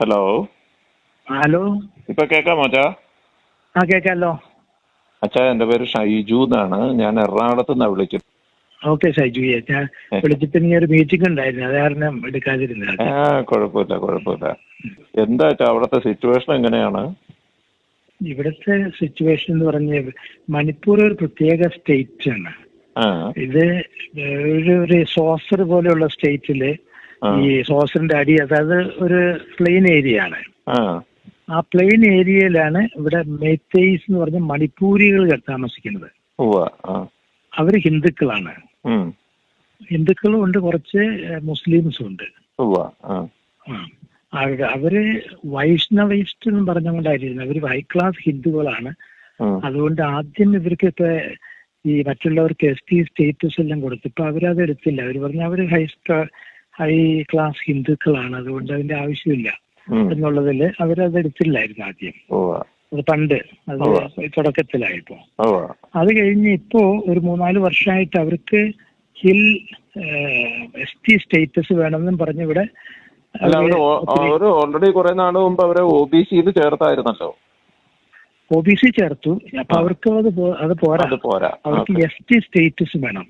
Hello hello ഇപ്പൊ കേക്കാമോ അച്ഛാ? ആ കേക്കാലോ. അച്ഛാ എന്റെ പേര് ഷൈജു എന്നാണ്. ഞാൻ എറണാകുളത്ത് നിന്നാണ് വിളിക്കുന്നത് ഓക്കെ ഷൈജു. ഞാൻ വിളിച്ചിട്ട് നീ ഒരു മീറ്റിംഗ് ഉണ്ടായിരുന്നു. അത് കാരണം എടുക്കാതിരുന്ന ആ കുഴപ്പമില്ല കുഴപ്പമില്ല. എന്താ അച്ഛാ അവിടുത്തെ സിറ്റുവേഷൻ എങ്ങനെയാണ്? ഇവിടുത്തെ സിറ്റുവേഷൻ എന്ന് പറഞ്ഞ മണിപ്പൂർ ഒരു പ്രത്യേക സ്റ്റേറ്റ് ആണ്. ഇത് ഒരു സോസർ പോലെയുള്ള സ്റ്റേറ്റിൽ. ഈ സോസറിന്റെ അടി അതായത് ഒരു പ്ലെയിൻ ഏരിയ ആണ്. ആ. പ്ലെയിൻ ഏരിയയിലാണ് ഇവിടെ മേത്തേയ്സ് എന്ന് പറഞ്ഞ മണിപ്പൂരികൾ താമസിക്കുന്നത്. അവർ ഹിന്ദുക്കളാണ്. ഹിന്ദുക്കളും ഉണ്ട് കുറച്ച് മുസ്ലിംസും ഉണ്ട്. അവർ വൈഷ്ണവൈസ്റ്റ് എന്ന് പറഞ്ഞുകൊണ്ടായിരുന്നു അവർ ഹൈ ക്ലാസ് ഹിന്ദുക്കളാണ്. അതുകൊണ്ട് ആദ്യം ഇവർക്ക് ഇപ്പൊ ഈ മറ്റുള്ളവർക്ക് എസ് ടി സ്റ്റേറ്റസ് എല്ലാം കൊടുത്തു ഇപ്പൊ അവരത് എടുത്തില്ല. അവർ പറഞ്ഞു അവർ ഹൈ ഹൈ ക്ലാസ് ഹിന്ദുക്കളാണ്. അതുകൊണ്ട് അതിന്റെ ആവശ്യമില്ല. എന്നുള്ളതിൽ അവരത് എടുത്തില്ലായിരുന്നു ആദ്യം. അത് പണ്ട്. അത് തുടക്കത്തിലായിപ്പോ. അത് കഴിഞ്ഞ് ഇപ്പോ ഒരു മൂന്നാൽ വർഷമായിട്ട് അവർക്ക് ഹിൽ എസ് ടി സ്റ്റേറ്റസ് വേണമെന്നും പറഞ്ഞ് ഇവിടെ ഓൾറെഡി കുറെ നാൾ മുമ്പ് അവരെ ഒ ബി സിയിൽ ചേർത്തായിരുന്നല്ലോ. ഒ ബി സി ചേർത്തു. അപ്പൊ. അവർക്ക് അത് അത് പോരാ. അവർക്ക് എസ് ടി സ്റ്റേറ്റസ് വേണം.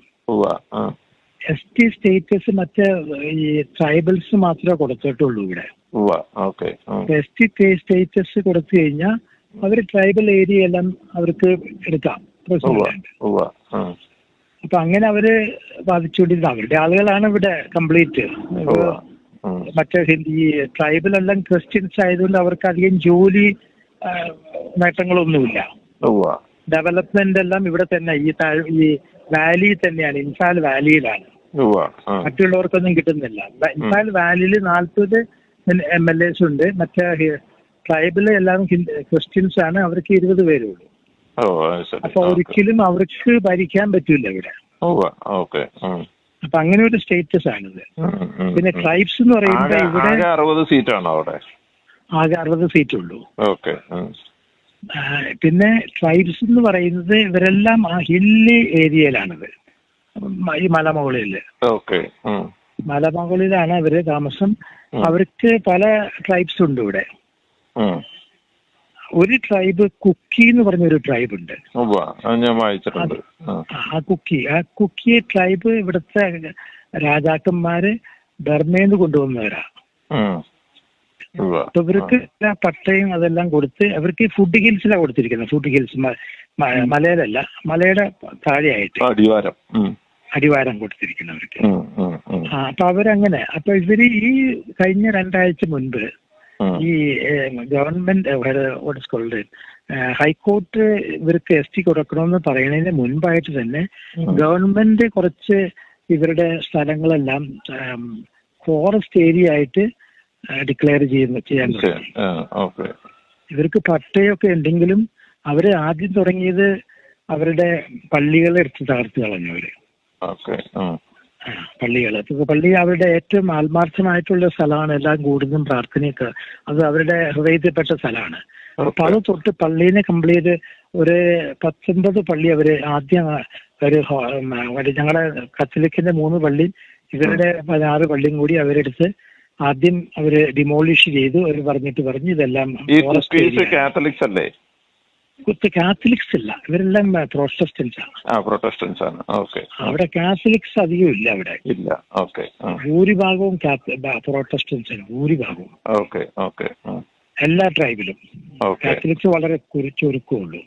എസ് ടി സ്റ്റേറ്റസ് മറ്റേ ഈ ട്രൈബൽസ് മാത്രമേ കൊടുത്തിട്ടുള്ളൂ ഇവിടെ. എസ് ടി സ്റ്റേറ്റസ് കൊടുത്തു കഴിഞ്ഞാൽ അവർ ട്രൈബൽ ഏരിയ എല്ലാം അവർക്ക് എടുക്കാം. അപ്പൊ അങ്ങനെ അവർ ബാധിച്ചുകൊണ്ടിരുന്നത് അവരുടെ ആളുകളാണ് ഇവിടെ കംപ്ലീറ്റ് മറ്റേ ഹിന്ദി ഈ ട്രൈബൽ എല്ലാം ക്രിസ്ത്യൻസ് ആയതുകൊണ്ട് അവർക്ക് അധികം ജോലി നേട്ടങ്ങളൊന്നുമില്ല. ഡെവലപ്മെന്റ് എല്ലാം ഇവിടെ തന്നെ. ഈ താഴ് ഈ വാലി തന്നെയാണ്. ഇൻഫാൽ വാലിയിലാണ് മറ്റുള്ളവർക്കൊന്നും കിട്ടുന്നില്ല. ഇൻഫാൽ വാലിയിൽ നാൽപ്പത് എം എൽ എസ് ഉണ്ട്. മറ്റേ ട്രൈബിൽ എല്ലാം ക്രിസ്ത്യൻസ് ആണ്. അവർക്ക് ഇരുപത് പേരേ ഉള്ളൂ. ഓ അത് അപ്പൊ ഒരിക്കലും അവർക്ക് ഭരിക്കാൻ പറ്റൂല ഇവിടെ. അപ്പൊ അങ്ങനെ ഒരു സ്റ്റേറ്റസ് ആണിത്. പിന്നെ ട്രൈബ്സ് എന്ന് പറയുന്നത് ഇവിടെ ആകെ അറുപത് സീറ്റാണോ അവിടെ? ആകെ അറുപത് സീറ്റ് ഉള്ളൂ. ഓക്കെ ഉം. ആ, പിന്നെ ട്രൈബ്സ് എന്ന് പറയുന്നത് ഇവരെല്ലാം ആ ഹില്ലി ഏരിയയിലാണിത് ഈ മലമുകളിൽ. മലമുകളിലാണ് അവർ താമസം. അവർക്ക് പല ട്രൈബ്സ് ഉണ്ട് ഇവിടെ. ഒരു ട്രൈബ് കുക്കി എന്ന് പറഞ്ഞ ഒരു ട്രൈബ് ഉണ്ട് ആ. കുക്കി. ആ കുക്കി ട്രൈബ് ഇവിടുത്തെ രാജാക്കന്മാര് ബർമേന്ന് കൊണ്ടുവന്നവരാ. അപ്പൊ ഇവർക്ക് എല്ലാ പട്ടയും അതെല്ലാം കൊടുത്ത് അവർക്ക് ഫുഡ് ഹിൽസിലാണ് കൊടുത്തിരിക്കുന്നത്. ഫുഡ് ഹിൽസ് മലയിലല്ല മലയുടെ താഴെയായിട്ട്. അടിവാരം. അടിവാരം കൊടുത്തിരിക്കുന്നവർക്ക് അപ്പൊ അവരങ്ങനെ അപ്പൊ ഇവർ ഈ കഴിഞ്ഞ രണ്ടാഴ്ച മുൻപ് ഈ ഗവൺമെന്റ് സ്കൂളിൽ ഹൈക്കോർട്ട് ഇവർക്ക് എസ് ടി കൊടുക്കണമെന്ന് പറയുന്നതിന് മുൻപായിട്ട് തന്നെ ഗവൺമെന്റ് കുറച്ച് ഇവരുടെ സ്ഥലങ്ങളെല്ലാം ഫോറസ്റ്റ് ഏരിയ ആയിട്ട് ഡിക്ലെയർ ചെയ്യുന്ന ചെയ്യാൻ ഇവർക്ക് പട്ടയൊക്കെ ഉണ്ടെങ്കിലും അവർ ആദ്യം തുടങ്ങിയത് അവരുടെ പള്ളികളെ എടുത്ത് തകർത്ത് കളഞ്ഞു അവർ. പള്ളികൾ. പള്ളി അവരുടെ ഏറ്റവും ആത്മാർത്ഥമായിട്ടുള്ള സ്ഥലമാണ്. എല്ലാം കൂടുതലും പ്രാർത്ഥനയൊക്കെ അത് അവരുടെ ഹൃദയത്തിൽപ്പെട്ട സ്ഥലമാണ്. അപ്പൊ അത് തൊട്ട് പള്ളീനെ കംപ്ലീറ്റ് ഒരു പത്തൊൻപത് പള്ളി അവർ ആദ്യം ഒരു ഞങ്ങളുടെ കത്തലിക്കിന്റെ മൂന്ന് പള്ളി ഇവരുടെ പതിനാറ് പള്ളിയും കൂടി അവരെടുത്ത് ആദ്യം അവർ ഡിമോളിഷ് ചെയ്തു അവർ പറഞ്ഞിട്ട് പറഞ്ഞു ഇതെല്ലാം. കാത്തലിക്സ് അല്ലേ? കുത്ത് കാത്തലിക്സ് അല്ല ഇവരെല്ലാം പ്രോട്ടസ്റ്റൻസ് ആണ്. പ്രൊട്ടസ്റ്റൻസ് ആണ്. ഓക്കെ അവിടെ കാത്തലിക്സ് അധികം ഇല്ല അവിടെ. ഇല്ല. ഓക്കെ ഭൂരിഭാഗവും പ്രോട്ടസ്റ്റൻസ് ആണ് ഭൂരിഭാഗവും. ഓക്കെ ഓക്കെ എല്ലാ ട്രൈബിലും കാത്തലിക്സ് വളരെ കുറിച്ചൊരുക്കുള്ളൂ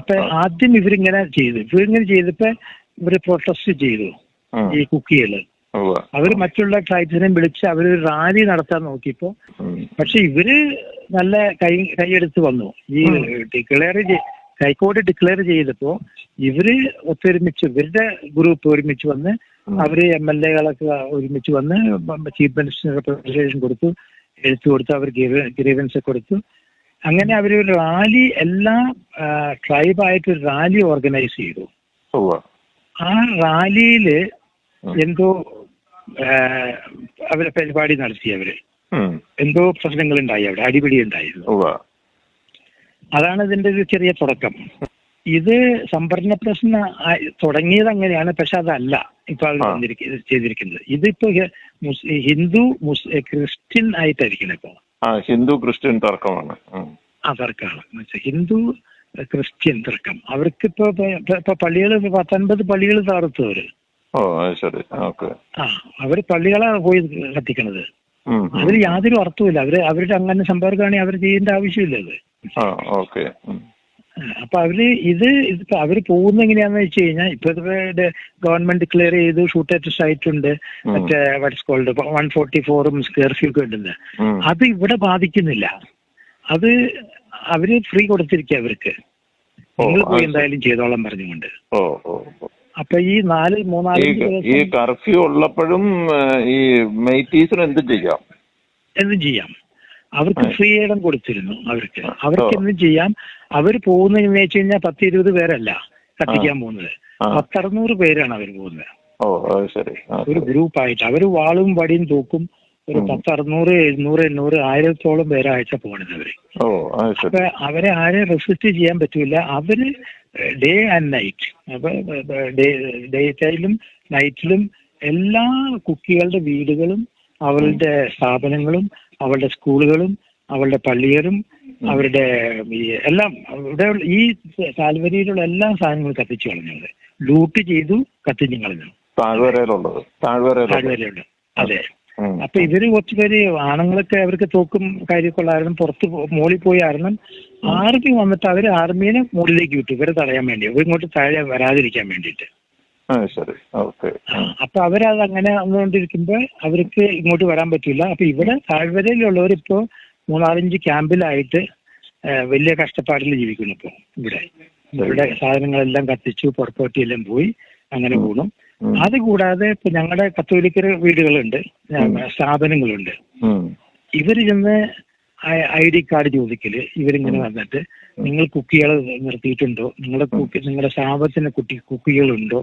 അപ്പൊ ആദ്യം ഇവരിങ്ങനെ ചെയ്തു. ഇവരിങ്ങനെ ചെയ്തപ്പോ ഇവർ പ്രൊട്ടസ്റ്റ് ചെയ്തു ഈ കുക്കികൾ. അവർ മറ്റുള്ള ട്രൈബ്സിനെ വിളിച്ച് അവർ റാലി നടത്താൻ നോക്കിയപ്പോ. പക്ഷെ ഇവർ നല്ല കൈ കൈയെടുത്ത് വന്നു ഈ ഡിക്ലെയർ ഹൈക്കോടതി ഡിക്ലെയർ ചെയ്തപ്പോ ഇവർ ഒത്തൊരുമിച്ച് ഇവരുടെ ഗ്രൂപ്പ് ഒരുമിച്ച് വന്ന്. അവർ എം എൽ എകളൊക്കെ ഒരുമിച്ച് വന്ന് ചീഫ് മിനിസ്റ്റർ പ്രസന്റേഷൻ കൊടുത്തു എഴുത്ത് കൊടുത്തു അവർ ഗ്രീവൻസ് കൊടുത്തു അങ്ങനെ അവർ ഒരു റാലി എല്ലാ ട്രൈബായിട്ട് ഒരു റാലി ഓർഗനൈസ് ചെയ്തു. ആ റാലിയിൽ എന്തോ അവർ പരിപാടി നടത്തി അവർ. എന്തോ പ്രശ്നങ്ങൾ ഉണ്ടായി അവിടെ അടിപിടി ഉണ്ടായിരുന്നു അതാണ് ഇതിന്റെ ഒരു ചെറിയ തുടക്കം. ഇത് സംഭരണ പ്രശ്നം തുടങ്ങിയത് അങ്ങനെയാണ് പക്ഷെ അതല്ല ഇപ്പൊ അവർ ചെയ്തിരിക്കുന്നത്. ഇതിപ്പോ ഹിന്ദു മുസ് ക്രിസ്ത്യൻ ആയിട്ടായിരിക്കണം ഇപ്പൊ. ഹിന്ദു ക്രിസ്ത്യൻ തർക്കമാണ്. ആ തർക്കമാണ്. ഹിന്ദു ക്രിസ്ത്യൻ തർക്കം. അവർക്കിപ്പോ പള്ളികൾ പത്തൊൻപത് പള്ളികൾ തകർത്തു അവർ ഓ അത് ശരി. ഓക്കെ. ആ അവർ പള്ളികളാണ് പോയി കത്തിക്കണത്. അതിൽ യാതൊരു അർത്ഥവുമില്ല. അവർ അവരുടെ അങ്ങനെ സമ്പർക്കമാണെങ്കിൽ അവർ ചെയ്യേണ്ട ആവശ്യമില്ല അത്. ആ ഓക്കെ. അപ്പൊ അവർ ഇത് ഇതിപ്പോ അവർ പോകുന്ന എങ്ങനെയാന്ന് വെച്ച് കഴിഞ്ഞാൽ ഇപ്പൊ ഗവൺമെന്റ് ഡിക്ലെയർ ചെയ്ത് ഷൂട്ടേറ്റ് സൈറ്റ് ഉണ്ട് മറ്റേ വാട്സ് കോൾഡ് വൺ ഫോർട്ടി ഫോറും സ്ക്വയർ ഫീറ്റ് ഒക്കെ ഉണ്ടെന്ന് അത് ഇവിടെ ബാധിക്കുന്നില്ല. അത് അവർ ഫ്രീ കൊടുത്തിരിക്കുക അവർക്ക്. നിങ്ങൾ പോയി എന്തായാലും ചെയ്തോളാം പറഞ്ഞുകൊണ്ട്. ഓ ഓ. അപ്പൊ ഈ നാല് മൂന്നാൽ ഈ കർഫ്യൂ ഉള്ളപ്പോഴും ഈ മെയ്റ്റീസിന് എന്ത് ചെയ്യാം. എന്തും ചെയ്യാം. അവർക്ക്. ഫ്രീ ഇടം കൊടുത്തിരുന്നു അവർക്ക്. അവർക്ക്. എന്തും ചെയ്യാം. അവർ പോകുന്നതെന്ന് വെച്ച് കഴിഞ്ഞാൽ പത്ത് ഇരുപത് പേരല്ല കത്തിക്കാൻ പോകുന്നത്. പത്തറുന്നൂറ് പേരാണ് അവർ പോകുന്നത്. ഒരു. ഗ്രൂപ്പായിട്ട്. അവർ വാളും വടിയും തൂക്കും. ഒരു. പത്ത് അറുന്നൂറ് എഴുന്നൂറ് എണ്ണൂറ് ആയിരത്തോളം പേരാഴ്ച പോകണത് അവർ. അപ്പൊ അവരെ ആരെ റെസിസ്റ്റ് ചെയ്യാൻ പറ്റൂല. അവർ ഡേ ആൻഡ് നൈറ്റ് അപ്പൊ ഡേ ടൈമിലും നൈറ്റിലും എല്ലാ കുട്ടികളുടെ വീടുകളും അവളുടെ സ്ഥാപനങ്ങളും അവളുടെ സ്കൂളുകളും അവളുടെ പള്ളികളും അവരുടെ എല്ലാം ഇവിടെ ഈ താൽവരിയിലുള്ള എല്ലാ സാധനങ്ങളും കത്തിച്ചു കളഞ്ഞത് ലൂട്ട് ചെയ്തു കത്തിച്ചു കളഞ്ഞു. താഴ്വരയിലുള്ളത്. താഴ്വരയിലുള്ളത്. അതെ. അപ്പൊ ഇവർ കുറച്ചുപേര് ആണുങ്ങളൊക്കെ അവർക്ക് തോക്കും കാര്യമൊക്കെ ഉള്ളായിരുന്നു പുറത്ത് മോളിൽ പോയി കാരണം ആർമി വന്നിട്ട് അവർ ആർമീനെ മുകളിലേക്ക് വിട്ടു. ഇവരെ തടയാൻ വേണ്ടി. ഇങ്ങോട്ട് താഴെ വരാതിരിക്കാൻ വേണ്ടിയിട്ട്. ആ, അപ്പൊ അവരത് അങ്ങനെ വന്നുകൊണ്ടിരിക്കുമ്പോ അവർക്ക് ഇങ്ങോട്ട് വരാൻ പറ്റില്ല. അപ്പൊ ഇവിടെ താഴ്വരയിലുള്ളവർ ഇപ്പോ മൂന്നാലഞ്ച് ക്യാമ്പിലായിട്ട് വലിയ കഷ്ടപ്പാടിൽ ജീവിക്കുന്നു ഇപ്പോ ഇവിടെ. ഇവിടെ സാധനങ്ങളെല്ലാം കത്തിച്ചു പുറത്തോട്ടിയെല്ലാം പോയി അങ്ങനെ പോണു. ഉം. അത് കൂടാതെ ഇപ്പൊ ഞങ്ങളുടെ കത്തോലിക്കർ വീടുകളുണ്ട്. സ്ഥാപനങ്ങളുണ്ട്. ഇവർ ചെന്ന് ഐ ഡി കാർഡ് ചോദിക്കൽ ഇവരിങ്ങനെ വന്നിട്ട് നിങ്ങൾ കുക്കികൾ നിർത്തിയിട്ടുണ്ടോ നിങ്ങളുടെ കുക്കി നിങ്ങളുടെ സ്ഥാപനത്തിന് കുട്ടി കുക്കികളുണ്ടോ.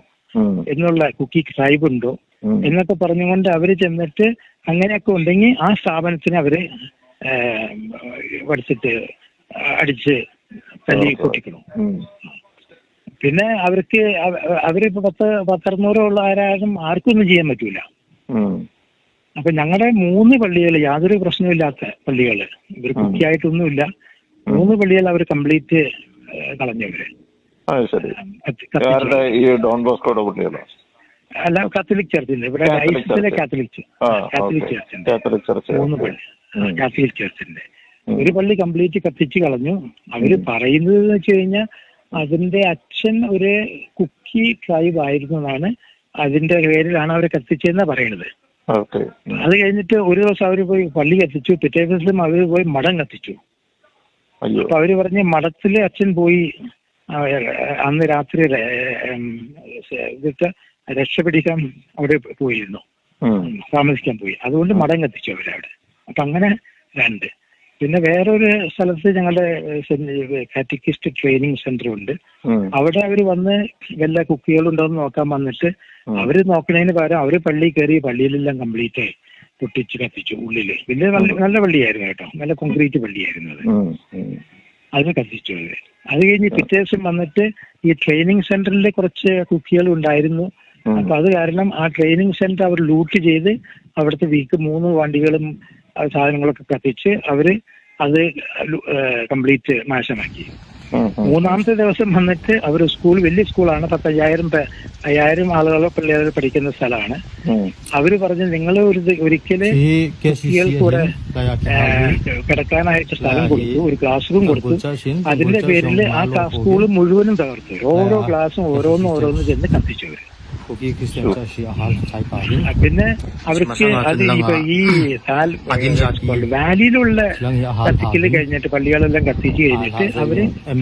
എന്നുള്ള കുക്കി ട്രൈബ് ഉണ്ടോ. എന്നൊക്കെ പറഞ്ഞുകൊണ്ട് അവർ ചെന്നിട്ട് അങ്ങനെയൊക്കെ ഉണ്ടെങ്കിൽ ആ സ്ഥാപനത്തിന് അവർ വടിച്ചിട്ട് പഠിച്ചിട്ട് അടിച്ച് തല്ലി ഓഹോ. പിന്നെ അവർക്ക് അവ- അവരിപ്പോ പത്ത് പത്തറുന്നൂറോ ഉള്ള ആരായാലും ആർക്കും ഒന്നും ചെയ്യാൻ പറ്റൂല. അപ്പൊ ഞങ്ങളുടെ മൂന്ന് പള്ളികൾ യാതൊരു പ്രശ്നമില്ലാത്ത പള്ളികൾ ഇവർ കൃത്യമായിട്ടൊന്നുമില്ല മൂന്ന് പള്ളികൾ അവർ കംപ്ലീറ്റ് കളഞ്ഞവര്. അല്ല കാത്തലിക് ചർച്ചിന്റെ. ഇവിടെ ചർച്ച്. കാത്തലിക് കാത്തലിക് ചർച്ചിന്റെ. മൂന്ന് പള്ളി. കാത്തലിക് ചർച്ചിന്റെ. ഒരു പള്ളി കംപ്ലീറ്റ് കത്തിച്ച് കളഞ്ഞു. അവർ പറയുന്നത് വെച്ച് കഴിഞ്ഞാൽ അതിന്റെ അച്ഛൻ ഒരു കുക്കി ട്രൈബ് ആയിരുന്നു എന്നാണ് അതിന്റെ പേരിലാണ് അവർ കത്തിച്ചതെന്നാ പറയുന്നത്. അത് കഴിഞ്ഞിട്ട് ഒരു ദിവസം അവർ പോയി പള്ളി കത്തിച്ചു. പിറ്റേ ദിവസം അവർ പോയി മഠം കത്തിച്ചു. അപ്പൊ അവർ പറഞ്ഞ് മഠത്തിൽ അച്ഛൻ പോയി അന്ന് രാത്രി ഇതിട്ട് രക്ഷപിടിക്കാൻ അവിടെ പോയിരുന്നു. താമസിക്കാൻ പോയി. അതുകൊണ്ട് മഠം കത്തിച്ചു അവരവിടെ. അപ്പൊ അങ്ങനെ രണ്ട്. പിന്നെ വേറൊരു സ്ഥലത്ത് ഞങ്ങളുടെ കാറ്റക്കിസ്റ്റ് ട്രെയിനിങ് സെന്റർ ഉണ്ട്. അവിടെ അവർ വന്ന് വല്ല കുക്കികളുണ്ടോ എന്ന് നോക്കാൻ വന്നിട്ട് അവർ അവർ നോക്കണതിന് പകരം അവർ പള്ളി കയറി പള്ളിയിലെല്ലാം കംപ്ലീറ്റ് പൊട്ടിച്ച് കത്തിച്ചു ഉള്ളിൽ. വലിയ നല്ല- നല്ല പള്ളിയായിരുന്നു കേട്ടോ. നല്ല കോൺക്രീറ്റ് പള്ളിയായിരുന്നു അത്. അത് കത്തിച്ചു അത് അത് കഴിഞ്ഞ് പിറ്റേ ദിവസം വന്നിട്ട് ഈ ട്രെയിനിങ് സെന്ററിൽ കുറച്ച് കുക്കികൾ ഉണ്ടായിരുന്നു. അപ്പൊ അത് കാരണം ആ ട്രെയിനിങ് സെന്റർ അവർ ലൂട്ട് ചെയ്ത് അവിടുത്തെ വീക്ക് മൂന്ന് വണ്ടികളും സാധനങ്ങളൊക്കെ കത്തിച്ച് അവർ അത് കംപ്ലീറ്റ് നാശമാക്കി. മൂന്നാമത്തെ ദിവസം വന്നിട്ട് അവർ സ്കൂൾ വലിയ സ്കൂളാണ് പത്തയ്യായിരം അയ്യായിരം ആളുകളോ പിള്ളേരോ പഠിക്കുന്ന സ്ഥലമാണ് അവർ പറഞ്ഞു നിങ്ങൾ ഒരു ഒരിക്കൽ കുട്ടികൾക്കൂടെ കിടക്കാനായിട്ട് സ്ഥലം കൊടുത്തു ഒരു ക്ലാസ് റൂം കൊടുത്തു അതിന്റെ പേരിൽ ആ സ്കൂൾ മുഴുവനും തകർത്തു ഓരോ ക്ലാസ്സും ഓരോന്നും ഓരോന്നും ചെന്ന് കത്തിച്ചു അവർ Kain. ആ, പിന്നെ അവർക്ക് അത് ഇപ്പൊ ഈ താൽ- വാലിയിലുള്ള കത്തിക്കൽ കത്തിക്കൽ കഴിഞ്ഞിട്ട് പള്ളികളെല്ലാം കത്തിച്ച് കഴിഞ്ഞിട്ട് അവർ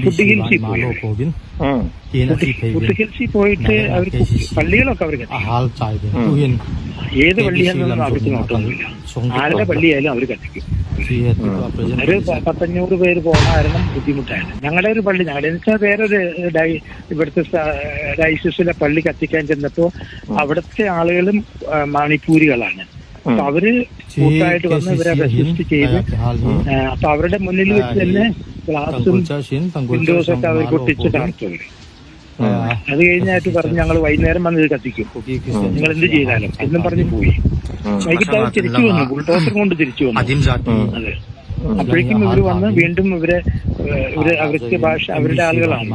ഫുഡ് ഹിൽസിൽ പോയി malo അവർ. po din. ഉം. Kina si food Pevin. ഹിൽസിൽ പോയിട്ട് അവർക്ക് അവർ. പള്ളികളൊക്കെ അവർ കത്തിച്ചു Ahal sa din. Tuhin. ഏത് പള്ളിയാണെന്നൊന്നും അവർക്ക് നോട്ടൊന്നുമില്ല ആരുടെ പള്ളിയായാലും അവർ കത്തിക്കും ഒരു പത്തഞ്ഞൂറ് പേര് പോകാനും ബുദ്ധിമുട്ടാണ് ഞങ്ങളുടെ ഒരു പള്ളി ഞങ്ങളുടെ വെച്ചാൽ വേറൊരു ഡൈ ഇവിടുത്തെ ഡൈസിലെ പള്ളി കത്തിക്കാൻ ചെന്നപ്പോ അവിടുത്തെ ആളുകളും മണിപ്പൂരികളാണ് അപ്പൊ അവർ കൂട്ടായിട്ട് വന്ന് ഇവരെ റെസിസ്റ്റ് ചെയ്ത് അപ്പൊ അവരുടെ മുന്നിൽ വെച്ച് തന്നെ ഗ്ലാസും വിൻഡോസ് ഒക്കെ അവർ പൊട്ടിച്ച് കാണിച്ചു. അത് കഴിഞ്ഞായിട്ട് പറഞ്ഞ് ഞങ്ങൾ വൈകുന്നേരം വന്ന് ഇത് കത്തിക്കും. നിങ്ങൾ എന്ത് ചെയ്താലും. എന്നും പറഞ്ഞ് പോയി. വൈകിട്ട് അവർ തിരിച്ചു വന്നു. ബുൾഡോസർ കൊണ്ട് തിരിച്ചു വന്നു. അതെ. അപ്പോഴേക്കും ഇവർ വന്ന് വീണ്ടും ഇവരെ ഇവർ അവർക്ക് ഭാഷ അവരുടെ ആളുകളാണ്.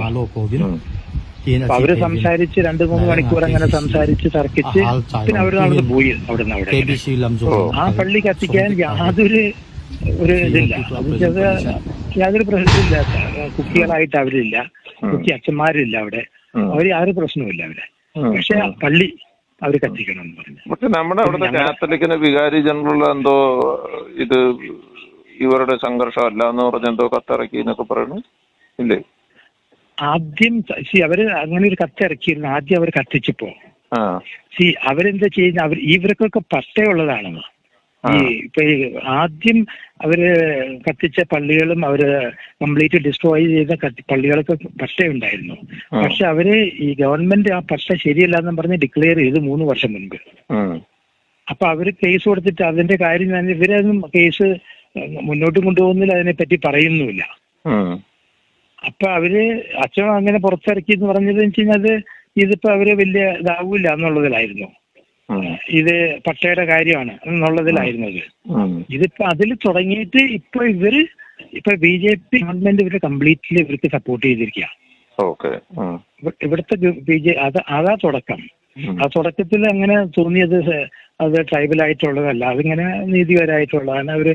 അപ്പൊ അവർ സംസാരിച്ച് രണ്ടു മൂന്ന് മണിക്കൂർ അങ്ങനെ സംസാരിച്ച് തർക്കിച്ച് പിന്നെ അവരുടെ അവിടെ പോയി അവിടെ നിന്ന് അവിടെ ആ പള്ളി കത്തിക്കാൻ യാതൊരു ഒരു ഇതില്ല. യാതൊരു പ്രശ്നമില്ല കുട്ടികളായിട്ട് അവരില്ല. കുട്ടി അച്ഛന്മാരില്ല അവിടെ. അവർ ആരും പ്രശ്നവുമില്ല അവിടെ. പക്ഷെ പള്ളി അവർ കത്തിക്കണം എന്ന് പറഞ്ഞു. പക്ഷെ നമ്മുടെ അവിടുത്തെ കാത്തലിക്കിന് വികാരി ജനറൽ എന്തോ ഇത് ഇവരുടെ സംഘർഷം അല്ല എന്ന് പറഞ്ഞ എന്തോ കത്തിറക്കി എന്നൊക്കെ പറയുന്നു? ഇല്ലേ? ആദ്യം സി അവർ അങ്ങനെ ഒരു കത്തിറക്കിയിരുന്നു. ആദ്യം അവർ കത്തിച്ചപ്പോ സി അവരെന്താ ചെയ്യുന്ന അവർ ഇവർക്കൊക്കെ പട്ടയുള്ളതാണെന്ന്. ഈ ഇപ്പൊ ഈ ആദ്യം അവർ കത്തിച്ച പള്ളികളും അവർ കംപ്ലീറ്റ് ഡിസ്ട്രോയ് ചെയ്ത പള്ളികളൊക്കെ പട്ടയുണ്ടായിരുന്നു പക്ഷെ അവർ ഈ ഗവൺമെന്റ് ആ പട്ട ശരിയല്ല എന്ന് പറഞ്ഞ് ഡിക്ലെയർ ചെയ്ത് മൂന്ന് വർഷം മുൻപ്. അപ്പൊ അവർ കേസ് കൊടുത്തിട്ട് അതിന്റെ കാര്യം ഞാൻ ഇവരൊന്നും കേസ് മുന്നോട്ട് കൊണ്ടുപോകുന്നില്ല അതിനെപ്പറ്റി പറയുന്നുമില്ല. അപ്പൊ അവർ അച്ഛൻ അങ്ങനെ പുറത്തിറക്കി എന്ന് പറഞ്ഞത് വെച്ച് കഴിഞ്ഞാൽ ഇതിപ്പോ അവർ വലിയ ഇതാവൂല എന്നുള്ളതിലായിരുന്നു. ഇത് പട്ടയുടെ കാര്യമാണ്. എന്നുള്ളതിലായിരുന്നു അത് ഉം. ഇതിപ്പോ അതിൽ തുടങ്ങിയിട്ട് ഇപ്പൊ ഇവർ ഇപ്പൊ ബി ജെ പി ഗവൺമെന്റ് ഇവർ കംപ്ലീറ്റ്ലി ഇവർക്ക് സപ്പോർട്ട് ചെയ്തിരിക്കുക ഓക്കെ. ഇവിടുത്തെ ബി ജെ അത് അതാ തുടക്കം. ആ തുടക്കത്തിൽ അങ്ങനെ തോന്നിയത് അത് ട്രൈബൽ ആയിട്ടുള്ളതല്ല അതിങ്ങനെ നീതിപരമായിട്ടുള്ളതാണ്. അവർ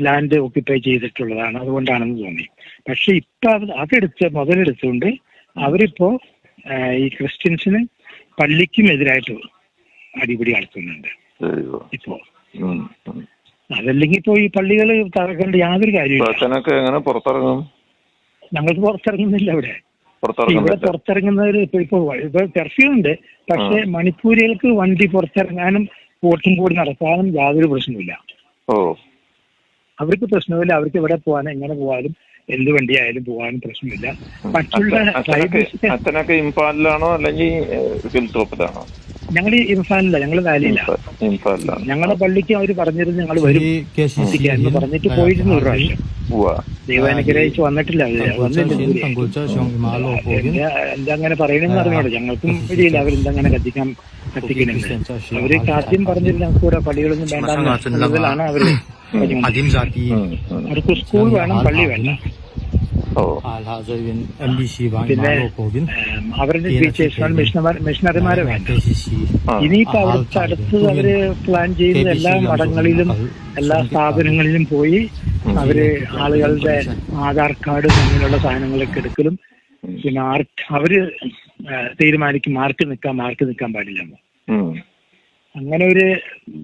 ലാൻഡ് ഓക്യുപ്പൈ ചെയ്തിട്ടുള്ളതാണ്. അതുകൊണ്ടാണെന്ന് തോന്നി. പക്ഷെ ഇപ്പൊ അത് അതെടുത്ത് മുതലെടുത്തുകൊണ്ട് അവരിപ്പോ ഈ ക്രിസ്ത്യൻസിന് പള്ളിക്കും എതിരായിട്ട് അടിപിടി നടത്തുന്നുണ്ട്. ഇപ്പോ. അതല്ലെങ്കിൽ ഇപ്പോ ഈ പള്ളികൾ തകർക്കേണ്ട യാതൊരു കാര്യമില്ല എങ്ങനെ പുറത്തിറങ്ങും? ഞങ്ങൾക്ക് പുറത്തിറങ്ങുന്നില്ല ഇവിടെ. ഇവിടെ പുറത്തിറങ്ങുന്നവര് ഇപ്പൊ ഇപ്പൊ ഇപ്പൊ കർഫ്യൂ ഉണ്ട് പക്ഷെ മണിപ്പൂരികൾക്ക് വണ്ടി പുറത്തിറങ്ങാനും വോട്ടും കൂടി നടത്താനും യാതൊരു പ്രശ്നവുമില്ല. ഓ. അവർക്ക് പ്രശ്നമില്ല അവർക്ക് എവിടെ പോകാനും എങ്ങനെ പോകാനും എന്ത് വണ്ടിയായാലും പോകാനും പ്രശ്നമില്ല. മറ്റുള്ള ഇംഫാലിലാണോ അല്ലെങ്കിൽ ഞങ്ങൾ ഈ ഇൻഫാനില്ല ഞങ്ങൾ വാലിയില്ല ഞങ്ങളെ പള്ളിക്ക് അവർ പറഞ്ഞിരുന്നു ഞങ്ങൾ വരും പറഞ്ഞിട്ട് പോയിരുന്നു ഒരു പ്രാവശ്യം. ദൈവാനുഗ്രഹിച്ച് വന്നിട്ടില്ല എന്തങ്ങനെ പറയണെന്ന് അറിഞ്ഞോളൂ ഞങ്ങൾക്കും ഇടിയില്ല അവരെന്തങ്ങനെ കത്തിക്കാൻ കത്തിക്കണില്ല അവർ ആദ്യം പറഞ്ഞില്ല ഞങ്ങൾക്ക് ഇവിടെ പള്ളികളൊന്നും വേണ്ടാന്ന് അവർ അവർക്ക് സ്കൂൾ വേണം പള്ളി വേണം പിന്നെ അവരുടെ ടീച്ചേഴ്സ് മിഷണറിമാരെ വേണ്ട. ഇനിയിപ്പോ അവിടുത്തെ അടുത്ത് അവർ പ്ലാൻ ചെയ്യുന്ന എല്ലാ മഠങ്ങളിലും എല്ലാ സ്ഥാപനങ്ങളിലും പോയി അവർ ആളുകളുടെ ആധാർ കാർഡ് അങ്ങനെയുള്ള സാധനങ്ങളൊക്കെ എടുക്കലും. പിന്നെ ആർക്ക് അവർ തീരുമാനിക്കും മാർക്ക് നിൽക്കാൻ മാർക്ക് നിൽക്കാൻ പാടില്ലെന്ന് ഉം. അങ്ങനെ ഒരു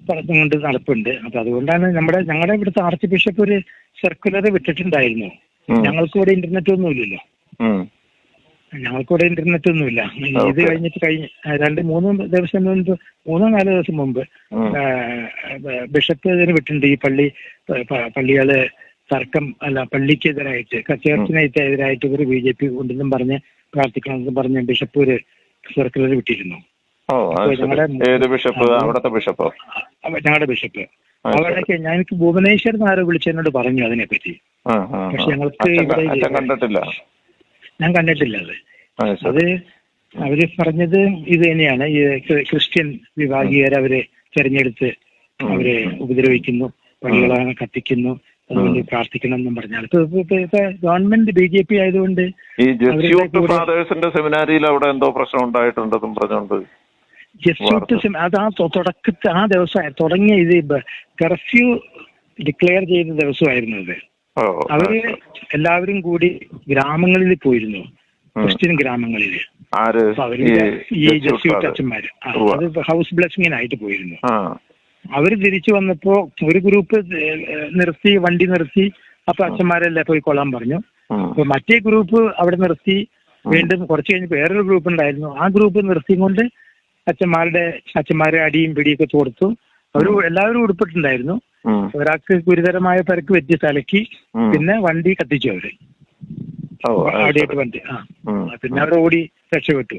പഠനം കൊണ്ട് നടപ്പുണ്ട്. അപ്പൊ അതുകൊണ്ടാണ് നമ്മുടെ ഞങ്ങളുടെ ഇവിടുത്തെ ആർച്ച് ബിഷപ്പ് ഒരു സർക്കുലർ വിട്ടിട്ടുണ്ടായിരുന്നു. ഞങ്ങൾക്ക് ഇവിടെ ഇന്റർനെറ്റ് ഒന്നും ഇല്ലല്ലോ. ഇവിടെ ഇന്റർനെറ്റ് ഒന്നുമില്ല ഇത്. കഴിഞ്ഞിട്ട് കഴിഞ്ഞ രണ്ട് മൂന്ന് ദിവസം മുമ്പ് മൂന്നോ നാലോ ദിവസം മുമ്പ് ബിഷപ്പ് ഇതിന് വിട്ടിട്ടുണ്ട്. ഈ പള്ളി പള്ളികൾ തർക്കം അല്ല പള്ളിക്കെതിരായിട്ട് ചേർച്ചിനായിട്ട് എതിരായിട്ട് ഇവർ ബി ജെ പി ഉണ്ടെന്നും പറഞ്ഞ് പ്രാർത്ഥിക്കണമെന്നും പറഞ്ഞ് ബിഷപ്പ് ഒരു സർക്കുലർ വിട്ടിരുന്നു. ഓ ഏത് ബിഷപ്പ്? അവിടത്തെ ബിഷപ്പോ? അവ- ഞങ്ങളുടെ ബിഷപ്പ്. അവിടേക്ക് ഞാൻ എനിക്ക് ഭുവനേശ്വരൻ ആരോ വിളിച്ച് എന്നോട് പറഞ്ഞു അതിനെ പറ്റി ആ, ആ. പക്ഷെ ഞങ്ങൾക്ക് ഇവിടെ കണ്ടിട്ടില്ല. ഞാൻ കണ്ടിട്ടില്ല അത്. അത് അവർ പറഞ്ഞത് ഇത് തന്നെയാണ്. ഈ ക്രിസ്ത്യൻ വിഭാഗീയരെ അവർ തെരഞ്ഞെടുത്ത് അവരെ ഉപദ്രവിക്കുന്നു പള്ളികളെ കത്തിക്കുന്നു അതുകൊണ്ട് പ്രാർത്ഥിക്കണം എന്നും പറഞ്ഞാൽ ഗവൺമെന്റ് ബി ജെ പി ആയതുകൊണ്ട് ഈ ജെസ്യൂട്ട് ഫാദേഴ്സിന്റെ സെമിനാരിയിൽ അവിടെ എന്തോ പ്രശ്നം ഉണ്ടായിട്ടുണ്ടെന്നും പറഞ്ഞുകൊണ്ട് ജസ്യൂട്ട് അതാ അത് ആ തുടക്കത്തെ ആ ദിവസം തുടങ്ങിയ ഇത് കർഫ്യൂ ഡിക്ലെയർ ചെയ്ത ദിവസമായിരുന്നു ഇത് അവർ എല്ലാവരും കൂടി ഗ്രാമങ്ങളിൽ പോയിരുന്നു. ക്രിസ്ത്യൻ ഗ്രാമങ്ങളിൽ. ഈ ജസ്യൂട്ട്. അച്ഛന്മാര്. അത് ഹൗസ് ബ്ലെസ്സിങ്ങിനായിട്ട് പോയിരുന്നു. അവർ അവർ തിരിച്ചു വന്നപ്പോ ഒരു ഗ്രൂപ്പ് നിർത്തി വണ്ടി നിർത്തി. അപ്പൊ അച്ഛന്മാരെല്ലാം പോയി കൊള്ളാൻ പറഞ്ഞു. അപ്പൊ മറ്റേ ഗ്രൂപ്പ് അവിടെ നിർത്തി. വീണ്ടും കുറച്ച് കഴിഞ്ഞ് വേറൊരു ഗ്രൂപ്പ് ഉണ്ടായിരുന്നു. ആ ഗ്രൂപ്പ് നിർത്തിക്കൊണ്ട് അച്ഛന്മാരുടെ അച്ഛന്മാരെ അടിയും പിടിയൊക്കെ കൊടുത്തു. അവർ എല്ലാവരും ഉൾപ്പെട്ടിട്ടുണ്ടായിരുന്നു. ഒരാൾക്ക് ഗുരുതരമായ പരക്ക് പറ്റി തലക്കി. പിന്നെ വണ്ടി കത്തിച്ചു അവർ. അത് വണ്ടി. ആ. പിന്നെ അവർ ഓടി രക്ഷപ്പെട്ടു.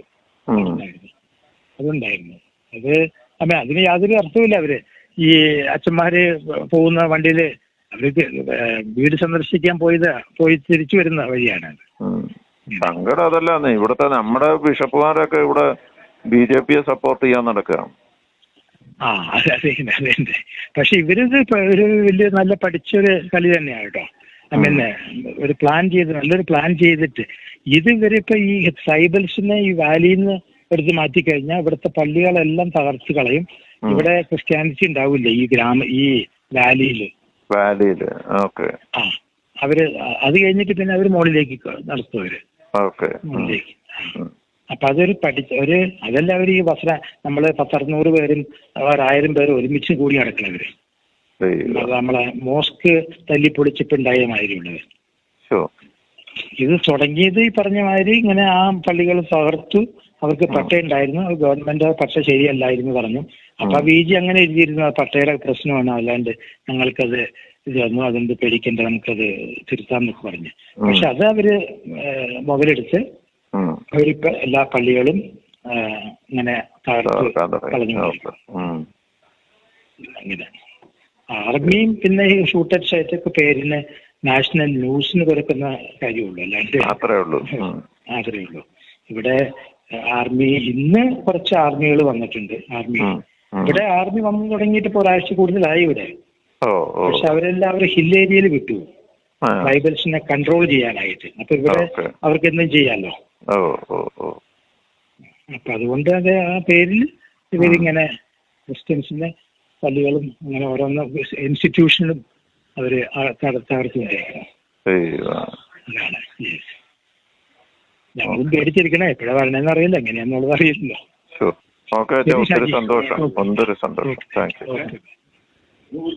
അതുണ്ടായിരുന്നു. അത് അമ്മ അതിന് യാതൊരു അർത്ഥവുമില്ല അവർ. ഈ അച്ഛന്മാര് പോകുന്ന വണ്ടിയിൽ അവർക്ക് വീട് സന്ദർശിക്കാൻ പോയത് പോയി തിരിച്ചു വരുന്ന വഴിയാണ്. സങ്കടം അതല്ല ഇവിടുത്തെ നമ്മുടെ ബിഷപ്പുമാരൊക്കെ ഇവിടെ ബി ജെ പിയെ സപ്പോർട്ട് ചെയ്യാൻ നടക്കുകയാണ് ആ അതെ അതെ അതെ പക്ഷെ ഇവരിത് ഒരു വലിയ നല്ല പഠിച്ചൊരു കളി തന്നെയാണ് കേട്ടോ. ഐ മീൻ ഒരു പ്ലാൻ ചെയ്ത് നല്ലൊരു പ്ലാൻ ചെയ്തിട്ട് ഇത് ഇവരിപ്പോ ഈ ട്രൈബൽസിനെ ഈ വാലിയിൽ നിന്ന് എടുത്ത് മാറ്റിക്കഴിഞ്ഞാൽ ഇവിടുത്തെ പള്ളികളെല്ലാം തകർത്ത് കളയും. ഇവിടെ ക്രിസ്ത്യാനിറ്റി ഉണ്ടാവില്ല ഈ ഗ്രാമ ഈ വാലിയിൽ? വാലിയിൽ ഓക്കെ. ആ അവർ അത് കഴിഞ്ഞിട്ട് പിന്നെ അവർ മുകളിലേക്ക് നടത്തും അവർ. ഓക്കെ. മുകളിലേക്ക്. അപ്പൊ അതൊരു പഠിച്ച ഒരു അതല്ല അവർ ഈ വസ്ത്ര നമ്മൾ പത്തറുന്നൂറ് പേരും ഒരായിരം പേരും ഒരുമിച്ച് കൂടി നടക്കുന്നവര് അത് നമ്മളെ മോസ്ക് തല്ലിപ്പൊളിച്ചിട്ടുണ്ടായ മാതിരിയുള്ളത് ഇത് തുടങ്ങിയത് ഈ പറഞ്ഞ മാതിരി ഇങ്ങനെ ആ പള്ളികൾ തകർത്തു അവർക്ക് പട്ടയുണ്ടായിരുന്നു ഗവൺമെന്റ് പട്ട ശരിയല്ലായിരുന്നു പറഞ്ഞു. അപ്പൊ ബി ജി അങ്ങനെ എഴുതിയിരുന്നു പട്ടയുടെ പ്രശ്നമാണ് അല്ലാണ്ട് ഞങ്ങൾക്കത് ഇത് വന്നു അതുകൊണ്ട് പേടിക്കേണ്ട നമുക്കത് തിരുത്താം എന്നൊക്കെ പറഞ്ഞു. പക്ഷെ അത് അവർ മുതലെടുത്ത് അവരിപ്പോ എല്ലാ പള്ളികളും ഇങ്ങനെ അങ്ങനെ. ആർമിയും പിന്നെ ഈ ഷൂട്ടഡ് സൈറ്റൊക്കെ പേരിന് നാഷണൽ ന്യൂസിന് കൊടുക്കുന്ന കാര്യമുള്ളൂ അല്ലാണ്ട് അത്രേ ഉള്ളൂ. അത്രേ ഉള്ളൂ. ഇവിടെ ആർമി ഇന്ന് കുറച്ച് ആർമികൾ വന്നിട്ടുണ്ട് ആർമി. ഇവിടെ ആർമി വന്നു തുടങ്ങിയിട്ട് ഇപ്പൊ ഒരാഴ്ച കൂടുതലായി ഇവിടെ. പക്ഷെ അവരെല്ലാവരും ഹിൽ ഏരിയയിൽ വിട്ടു. ബൈബിൾസിനെ ട്രൈബൽസിനെ കൺട്രോൾ ചെയ്യാനായിട്ട്. അപ്പൊ ഇവിടെ. അവർക്ക് എന്തും ചെയ്യാലോ. ഓ ഓ ഓ. അപ്പൊ അതുകൊണ്ട് അത് ആ പേരിൽ ഇവരിങ്ങനെ ക്രിസ്ത്യൻസിന്റെ പള്ളികളും അങ്ങനെ ഓരോന്ന് ഇൻസ്റ്റിറ്റ്യൂഷനും അവർ ആ തകർ- അയ്യോ. അതാണ്. Yes. ഞങ്ങളും പേടിച്ചിരിക്കണേ. എപ്പോഴാ വരണേന്ന് അറിയില്ല. എങ്ങനെയാന്നുള്ളത് അറിയില്ലല്ലോ. ഓക്കെ ശരി, ഒത്തിരി സന്തോഷം. ഒത്തിരി സന്തോഷം. Thank you